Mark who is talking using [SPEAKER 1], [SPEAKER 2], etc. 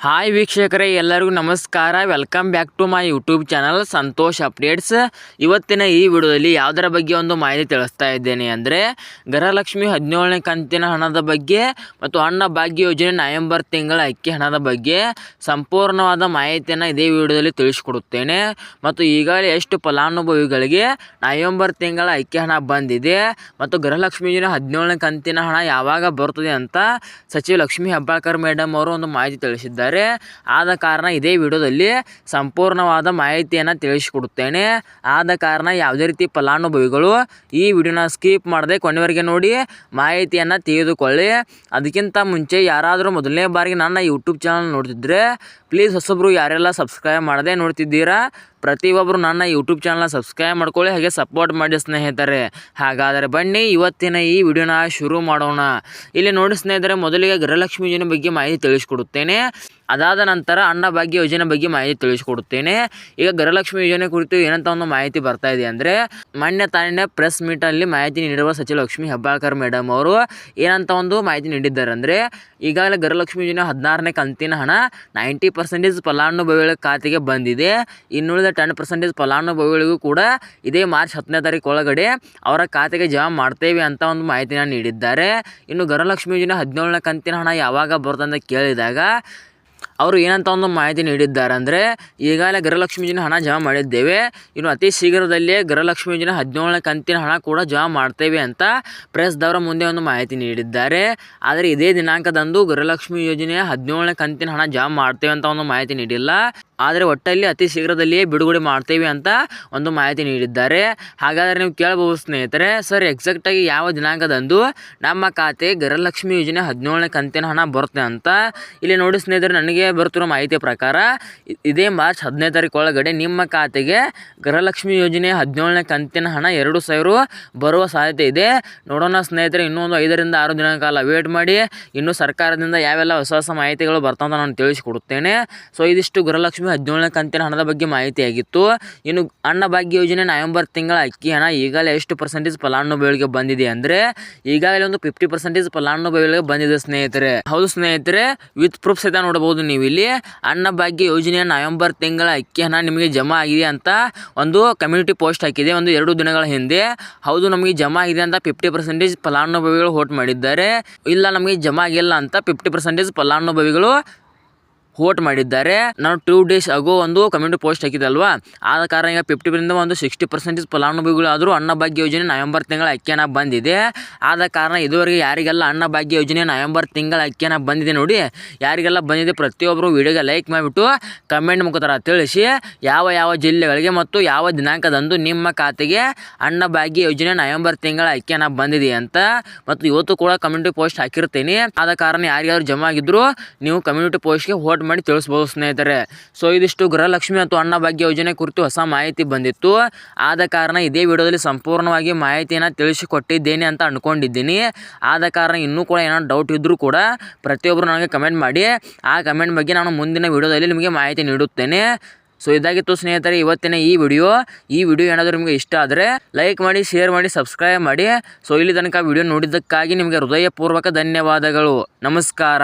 [SPEAKER 1] Hi ವೀಕ್ಷಕರೇ, ಎಲ್ಲರಿಗೂ ನಮಸ್ಕಾರ. Welcome back to my YouTube channel Santosh updates ಇವತ್ತಿನ ಈ ವಿಡಿಯೋದಲ್ಲಿ ಯಾವುದರ ಬಗ್ಗೆ ಒಂದು ಮಾಹಿತಿ ತಿಳಿಸ್ತಾ ಇದ್ದೇನೆ ಅಂದರೆ, ಗೃಹಲಕ್ಷ್ಮಿ ಹದಿನೇಳನೇ ಕಂತಿನ ಹಣದ ಬಗ್ಗೆ ಮತ್ತು ಅನ್ನ ಭಾಗ್ಯ ಯೋಜನೆ ನವೆಂಬರ್ ತಿಂಗಳ ಅಕ್ಕಿ ಹಣದ ಬಗ್ಗೆ ಸಂಪೂರ್ಣವಾದ ಮಾಹಿತಿಯನ್ನು ಇದೇ ವಿಡಿಯೋದಲ್ಲಿ ತಿಳಿಸ್ಕೊಡುತ್ತೇನೆ. ಮತ್ತು ಈಗಾಗಲೇ ಎಷ್ಟು ಫಲಾನುಭವಿಗಳಿಗೆ ನವೆಂಬರ್ ತಿಂಗಳ ಅಕ್ಕಿ ಹಣ ಬಂದಿದೆ ಮತ್ತು ಗೃಹಲಕ್ಷ್ಮಿ ಯೋಜನೆ ಹದಿನೇಳನೇ ಕಂತಿನ ಹಣ ಯಾವಾಗ ಬರ್ತದೆ ಅಂತ ಸಚಿವ ಲಕ್ಷ್ಮೀ ಹೆಬ್ಬಾಳ್ಕರ್ ಮೇಡಮ್ ಅವರು ಒಂದು ಮಾಹಿತಿ ತಿಳಿಸಿದ್ದಾರೆ. ಆದ ಕಾರಣ ಇದೇ ವಿಡಿಯೋದಲ್ಲಿ ಸಂಪೂರ್ಣವಾದ ಮಾಹಿತಿಯನ್ನು ತಿಳಿಸಿಕೊಡುತ್ತೇನೆ. ಆದ ಕಾರಣ ಯಾವುದೇ ರೀತಿ ಫಲಾನುಭವಿಗಳು ಈ ವಿಡಿಯೋನ ಸ್ಕಿಪ್ ಮಾಡದೆ ಕೊನೆವರೆಗೆ ನೋಡಿ ಮಾಹಿತಿಯನ್ನು ತೆಗೆದುಕೊಳ್ಳಿ ಅದಕ್ಕಿಂತ ಮುಂಚೆ ಯಾರಾದರೂ ಮೊದಲನೇ ಬಾರಿಗೆ ನನ್ನ ಯೂಟ್ಯೂಬ್ ಚಾನಲ್ ನೋಡ್ತಿದ್ರೆ, ಪ್ಲೀಸ್ ಹೊಸಬ್ರು ಯಾರೆಲ್ಲ ಸಬ್ಸ್ಕ್ರೈಬ್ ಮಾಡದೆ ನೋಡ್ತಿದ್ದೀರಾ ಪ್ರತಿಯೊಬ್ಬರು ನನ್ನ ಯೂಟ್ಯೂಬ್ ಚಾನಲ್ನ ಸಬ್ಸ್ಕ್ರೈಬ್ ಮಾಡ್ಕೊಳ್ಳಿ, ಹಾಗೆ ಸಪೋರ್ಟ್ ಮಾಡಿ ಸ್ನೇಹಿತರೆ. ಹಾಗಾದರೆ ಬನ್ನಿ, ಇವತ್ತಿನ ಈ ವಿಡಿಯೋನ ಶುರು ಮಾಡೋಣ. ಇಲ್ಲಿ ನೋಡಿ ಸ್ನೇಹಿತರೆ, ಮೊದಲಿಗೆ ಗೃಹಲಕ್ಷ್ಮಿ ಯೋಜನೆ ಬಗ್ಗೆ ಮಾಹಿತಿ ತಿಳಿಸ್ಕೊಡುತ್ತೇನೆ. ಅದಾದ ನಂತರ ಅನ್ನಭಾಗ್ಯ ಯೋಜನೆ ಬಗ್ಗೆ ಮಾಹಿತಿ ತಿಳಿಸ್ಕೊಡುತ್ತೇನೆ. ಈಗ ಗೃಹಲಕ್ಷ್ಮಿ ಯೋಜನೆ ಕುರಿತು ಏನಂತ ಒಂದು ಮಾಹಿತಿ ಬರ್ತಾ ಇದೆ ಅಂದರೆ, ಮಾನ್ಯ ತಾನೇ ಪ್ರೆಸ್ ಮೀಟಲ್ಲಿ ಮಾಹಿತಿ ನೀಡಿರುವ ಸಚಿವ ಲಕ್ಷ್ಮಿ ಹೆಬ್ಬಾಳ್ಕರ್ ಮೇಡಮ್ ಅವರು ಏನಂತ ಒಂದು ಮಾಹಿತಿ ನೀಡಿದ್ದಾರೆ ಅಂದರೆ ಈಗಾಗಲೇ ಗೃಹಲಕ್ಷ್ಮಿ ಯೋಜನೆ ಹದಿನಾರನೇ ಕಂತಿನ ಹಣ ನೈಂಟಿ ಪರ್ಸೆಂಟೇಜ್ ಫಲಾನುಭವಿಗಳ ಖಾತೆಗೆ ಬಂದಿದೆ. ಇನ್ನುಳಿದ ಟೆನ್ ಪರ್ಸೆಂಟೇಜ್ ಫಲಾನುಭವಿಗಳಿಗೂ ಕೂಡ ಇದೇ ಮಾರ್ಚ್ ಹತ್ತನೇ ತಾರೀಕು ಒಳಗಡೆ ಅವರ ಖಾತೆಗೆ ಜಮಾ ಮಾಡ್ತೇವೆ ಅಂತ ಒಂದು ಮಾಹಿತಿನ ನೀಡಿದ್ದಾರೆ. ಇನ್ನು ಗೃಹಲಕ್ಷ್ಮಿ ಯೋಜನೆ ಹದಿನೇಳನೇ ಕಂತಿನ ಹಣ ಯಾವಾಗ ಬರುತ್ತಂತ ಕೇಳಿದಾಗ ಅವರು ಏನಂತ ಒಂದು ಮಾಹಿತಿ ನೀಡಿದ್ದಾರೆ ಅಂದರೆ, ಈಗಾಗಲೇ ಗೃಹಲಕ್ಷ್ಮಿ ಯೋಜನೆ ಹಣ ಜಮಾ ಮಾಡಿದ್ದೇವೆ. ಇನ್ನು ಅತಿ ಶೀಘ್ರದಲ್ಲೇ ಗೃಹಲಕ್ಷ್ಮಿ ಯೋಜನೆ ಹದಿನೇಳನೇ ಕಂತಿನ ಹಣ ಕೂಡ ಜಮಾ ಮಾಡ್ತೇವೆ ಅಂತ ಪ್ರೆಸ್ದವರ ಮುಂದೆ ಒಂದು ಮಾಹಿತಿ ನೀಡಿದ್ದಾರೆ. ಆದರೆ ಇದೇ ದಿನಾಂಕದಂದು ಗೃಹಲಕ್ಷ್ಮಿ ಯೋಜನೆಯ ಹದಿನೇಳನೇ ಕಂತಿನ ಹಣ ಜಮಾ ಮಾಡ್ತೇವೆ ಅಂತ ಒಂದು ಮಾಹಿತಿ ನೀಡಿಲ್ಲ. ಆದರೆ ಒಟ್ಟಲ್ಲಿ ಅತಿ ಶೀಘ್ರದಲ್ಲಿಯೇ ಬಿಡುಗಡೆ ಮಾಡ್ತೇವೆ ಅಂತ ಒಂದು ಮಾಹಿತಿ ನೀಡಿದ್ದಾರೆ. ಹಾಗಾದರೆ ನೀವು ಕೇಳಬಹುದು ಸ್ನೇಹಿತರೆ, ಸರ್ ಎಕ್ಸಾಕ್ಟಾಗಿ ಯಾವ ದಿನಾಂಕದಂದು ನಮ್ಮ ಖಾತೆ ಗೃಹಲಕ್ಷ್ಮಿ ಯೋಜನೆ ಹದಿನೇಳನೇ ಕಂತಿನ ಹಣ ಬರುತ್ತೆ ಅಂತ. ಇಲ್ಲಿ ನೋಡಿ ಸ್ನೇಹಿತರೆ, ನನಗೆ ಬರುತ್ತಿರೋ ಮಾಹಿತಿಯ ಪ್ರಕಾರ ಇದೇ ಮಾರ್ಚ್ ಹದಿನೈದು ತಾರೀಕು ನಿಮ್ಮ ಖಾತೆಗೆ ಗೃಹಲಕ್ಷ್ಮಿ ಯೋಜನೆ ಹದಿನೇಳನೇ ಕಂತಿನ ಹಣ ಎರಡು ಸಾವಿರ ಬರುವ ಸಾಧ್ಯತೆ ಇದೆ. ನೋಡೋಣ ಸ್ನೇಹಿತರೆ, ಇನ್ನೂ ಒಂದು ಐದರಿಂದ ಆರು ದಿನ ಕಾಲ ವೇಟ್ ಮಾಡಿ. ಇನ್ನು ಸರ್ಕಾರದಿಂದ ಯಾವೆಲ್ಲ ಹೊಸ ಹೊಸ ಮಾಹಿತಿಗಳು ಬರ್ತಾವಂತ ನಾನು ತಿಳಿಸಿಕೊಡುತ್ತೇನೆ. ಸೊ ಇದಿಷ್ಟು ಗೃಹಲಕ್ಷ್ಮಿ ಹದಿನೇಳನೇ ಕಂತಿನ ಹಣದ ಬಗ್ಗೆ ಮಾಹಿತಿ ಆಗಿತ್ತು ಇನ್ನು ಅನ್ನಭಾಗ್ಯ ಯೋಜನೆ ನವೆಂಬರ್ ತಿಂಗಳ ಅಕ್ಕಿ ಹಣ ಈಗಾಗಲೇ ಎಷ್ಟು ಪರ್ಸೆಂಟೇಜ್ ಫಲಾನುಭವಿಗಳಿಗೆ ಬಂದಿದೆ ಅಂದರೆ ಈಗಾಗಲೇ ಒಂದು ಫಿಫ್ಟಿ ಪರ್ಸೆಂಟೇಜ್ ಫಲಾನುಭವಿಗಳಿಗೆ ಬಂದಿದೆ ಸ್ನೇಹಿತರೆ. ಹೌದು ಸ್ನೇಹಿತರೆ ವಿತ್ ಪ್ರೂಫ್ ಸಹಿತ ನೋಡಬಹುದು ನೀವು ಇಲ್ಲಿ ಅನ್ನಭಾಗ್ಯ ಯೋಜನೆಯ ನವೆಂಬರ್ ತಿಂಗಳ ಅಕ್ಕಿ ಹಣ ನಿಮಗೆ ಜಮಾ ಆಗಿದೆ ಅಂತ ಒಂದು ಕಮ್ಯುನಿಟಿ ಪೋಸ್ಟ್ ಹಾಕಿದೆ, ಒಂದು ಎರಡು ದಿನಗಳ ಹಿಂದೆ. ಹೌದು, ನಮಗೆ ಜಮಾ ಆಗಿದೆ ಅಂತ ಫಿಫ್ಟಿ ಪರ್ಸೆಂಟೇಜ್ ಫಲಾನುಭವಿಗಳು ವೋಟ್ ಮಾಡಿದ್ದಾರೆ. ಇಲ್ಲ, ನಮಗೆ ಜಮಾ ಆಗಿಲ್ಲ ಅಂತ ಫಿಫ್ಟಿ ಪರ್ಸೆಂಟೇಜ್ ಫಲಾನುಭವಿಗಳು ವೋಟ್ ಮಾಡಿದ್ದಾರೆ. ನಾನು ಟೂ ಡೇಸ್ ಆಗೋ ಒಂದು ಕಮ್ಯುನಿಟಿ ಪೋಸ್ಟ್ ಹಾಕಿದೆ ಅಲ್ವಾ? ಆದ ಕಾರಣ ಈಗ ಫಿಫ್ಟಿರಿಂದ ಒಂದು ಸಿಕ್ಸ್ಟಿ ಪರ್ಸೆಂಟೇಜ್ ಫಲಾನುಭವಿಗಳಾದರೂ ಅನ್ನಭಾಗ್ಯ ಯೋಜನೆ ನವೆಂಬರ್ ತಿಂಗಳ ಅಕ್ಕಿಯನ್ನ ಬಂದಿದೆ. ಆದ ಕಾರಣ ಇದುವರೆಗೆ ಯಾರಿಗೆಲ್ಲ ಅನ್ನಭಾಗ್ಯ ಯೋಜನೆ ನವೆಂಬರ್ ತಿಂಗಳ ಅಕ್ಕಿಯನ್ನ ಬಂದಿದೆ ನೋಡಿ, ಯಾರಿಗೆಲ್ಲ ಬಂದಿದೆ ಪ್ರತಿಯೊಬ್ಬರು ವಿಡಿಯೋಗೆ ಲೈಕ್ ಮಾಡಿಬಿಟ್ಟು ಕಮೆಂಟ್ ಮುಖಾಂತರ ತಿಳಿಸಿ ಯಾವ ಯಾವ ಜಿಲ್ಲೆಗಳಿಗೆ ಮತ್ತು ಯಾವ ದಿನಾಂಕದಂದು ನಿಮ್ಮ ಖಾತೆಗೆ ಅನ್ನಭಾಗ್ಯ ಯೋಜನೆ ನವೆಂಬರ್ ತಿಂಗಳ ಅಕ್ಕಿಯನ್ನ ಬಂದಿದೆ ಅಂತ ಮತ್ತು ಇವತ್ತು ಕೂಡ ಕಮ್ಯುನಿಟಿ ಪೋಸ್ಟ್ ಹಾಕಿರ್ತೀನಿ. ಆದ ಕಾರಣ ಯಾರ್ಯಾರು ಜಮಾ ಆಗಿದ್ರು ನೀವು ಕಮ್ಯುನಿಟಿ ಪೋಸ್ಟ್ಗೆ ವೋಟ್ ಮಾಡಿ ತಿಳಿಸ್ಬೋದು ಸ್ನೇಹಿತರೆ. ಸೊ ಇದಿಷ್ಟು ಗೃಹಲಕ್ಷ್ಮಿ ಮತ್ತು ಅನ್ನಭಾಗ್ಯ ಯೋಜನೆ ಕುರಿತು ಹೊಸ ಮಾಹಿತಿ ಬಂದಿತ್ತು. ಆದ ಕಾರಣ ಇದೇ ವಿಡಿಯೋದಲ್ಲಿ ಸಂಪೂರ್ಣವಾಗಿ ಮಾಹಿತಿಯನ್ನು ತಿಳಿಸಿಕೊಟ್ಟಿದ್ದೇನೆ ಅಂತ ಅಂದ್ಕೊಂಡಿದ್ದೀನಿ ಆದ ಕಾರಣ ಇನ್ನೂ ಕೂಡ ಏನಾದ್ರು ಡೌಟ್ ಇದ್ದರೂ ಕೂಡ ಪ್ರತಿಯೊಬ್ಬರು ನನಗೆ ಕಮೆಂಟ್ ಮಾಡಿ. ಆ ಕಮೆಂಟ್ ಬಗ್ಗೆ ನಾನು ಮುಂದಿನ ವಿಡಿಯೋದಲ್ಲಿ ನಿಮಗೆ ಮಾಹಿತಿ ನೀಡುತ್ತೇನೆ. ಸೊ ಇದಾಗಿತ್ತು ಸ್ನೇಹಿತರೆ ಇವತ್ತಿನ ಈ ವಿಡಿಯೋ. ಈ ವಿಡಿಯೋ ಏನಾದರೂ ನಿಮಗೆ ಇಷ್ಟ ಆದರೆ ಲೈಕ್ ಮಾಡಿ ಶೇರ್ ಮಾಡಿ ಸಬ್ಸ್ಕ್ರೈಬ್ ಮಾಡಿ. ಸೊ ಇಲ್ಲಿ ತನಕ ವಿಡಿಯೋ ನೋಡಿದ್ದಕ್ಕಾಗಿ ನಿಮಗೆ ಹೃದಯಪೂರ್ವಕ ಧನ್ಯವಾದಗಳು. ನಮಸ್ಕಾರ.